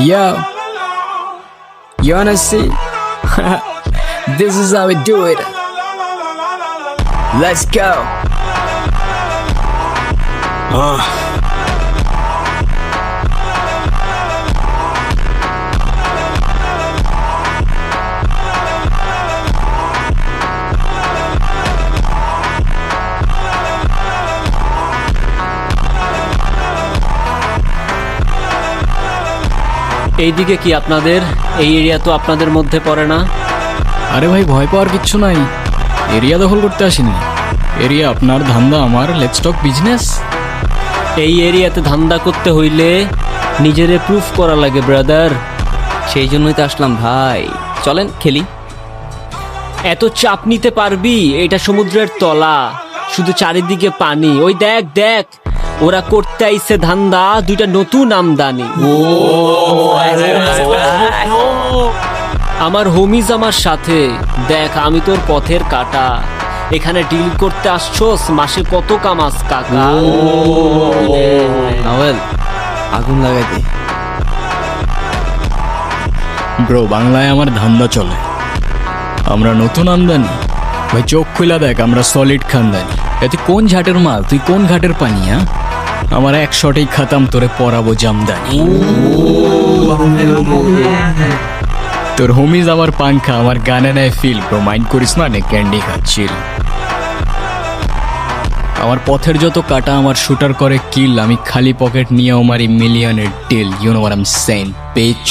Yo, you wanna see? this is how we do it. Let's go. Uh, এইদিকে কি আপনাদের? এই area তো আপনাদের মধ্যে পড়ে না? আরে ভাই ভয় পাওয়ার কিচ্ছু নাই। এরিয়া দখল করতে আসিনি। এরিয়া আপনার ধান্দা আমার লেটস টক বিজনেস এই এরিয়াতে ধান্দা করতে হইলে নিজেরে প্রুফ করা লাগে ব্রাদার সেই জন্যই তো আসলাম ভাই। চলেন খেলি। এত চাপ নিতে পারবি? এটা সমুদ্রের তলা শুধু চারিদিকে পানি। ওই দেখ দেখ। ওরা করতে আইছে ধান্দা দুইটা নতুন আমদানি। আমার হোমিজ আমার সাথে দেখ আমি তোর পথের কাটা। এখানে ডিল করতে আসছোস মাসে কত কামাস কাকা? নাওয়েল আগুন লাগাই দে। ব্রো বাংলায় আমার ধান্দা চলে। আমরা নতুন আমদানি। ভাই চোখ খুলা দেখ আমরা সলিড খানদানি। এতে কোন ঝাটের মাল? তুই কোন ঘাটের পানি হ্যাঁ? আমার এক শটেই খাতাম তোরে পরাবো জামদানি। তোর হোমিজ আমার পাংখা আমার গানে নেয় ফিল ব্রো মাইন্ড করিস না নে ক্যান্ডি খাচ্ছিল আমার পথের যত কাটা আমার শুটার করে কিল আমি খালি পকেট নিয়ে আমার মিলিয়নের ডিল ইউ নো আর এম সেইং পেচ